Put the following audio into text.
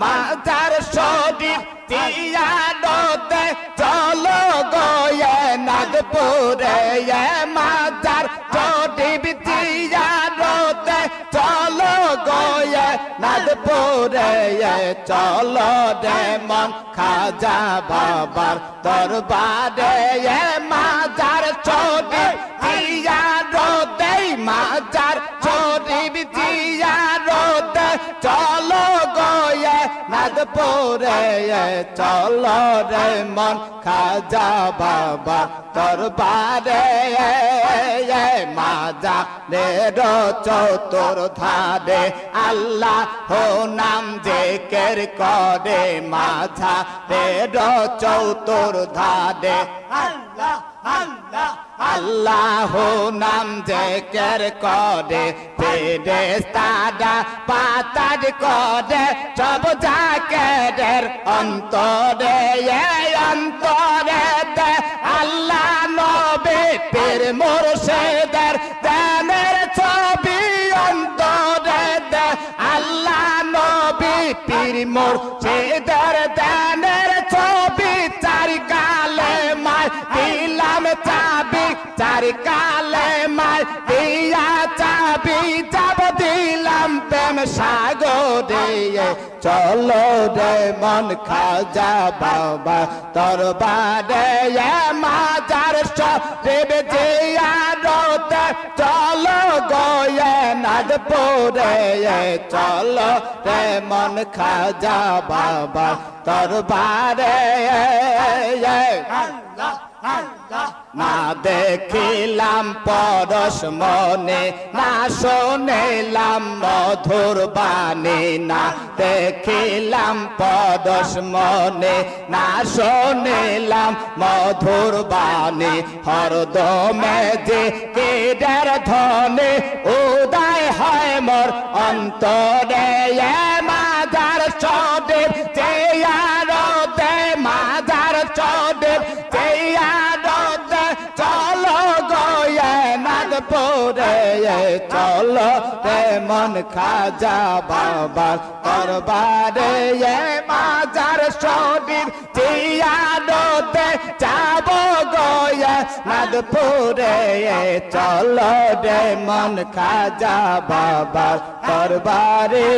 মাজার শরীর তিয়ারতে চলো গয়ে নাগপুরে মাজার শরীর তিয়ারতে চলো গয়ে নাগপুরে চলো রে মন খাজা বাবার দরবারে মাজার শরীর তিয়ারতে মাজার শরীর তিয়ারতে চলো গয়ে নাগপুরে চলো রে মন, খাজা বাবা দরবারে মাজা রে চতুর ধারে আল্লাহ হো নাম জেকের করে মাঝা রে চতুর ধারে আল্লাহ। আল্লাহ নাম জেকের করে সাদা পাতার করে, সব জাকের অন্তরে অন্তরে আল্লাহ নবে পীর মুর্শিদের দানের ছবি অন্তরে আল্লাহ নবী পীর মুর্শিদের চারি কালে মায় দিয়া চাবি যাব দিলাম প্রেম সাগরে চলো রে মন খাজা বাবা তোর বারে মাজার সব রোতে চলো গয়ে নাদপুরে চলো রে মন খাজা বাবা তোর বারে আল্লাহ। না দেখিলাম পরশ মনে, না শোনেলাম মধুর বাণী, না দেখিলাম পরশ মনে, না শোনেলাম মধুর বাণী। হরদমে যে কেডের ধনে উদয় হয় মোর অন্তরে। নাগপুরে চলো রে মন খাজা বাবার দরবারে। মাজার শরীর জিয়ারতে যাব গয়ে নাগপুরে। চলো রে মন খাজা বাবার দরবারে।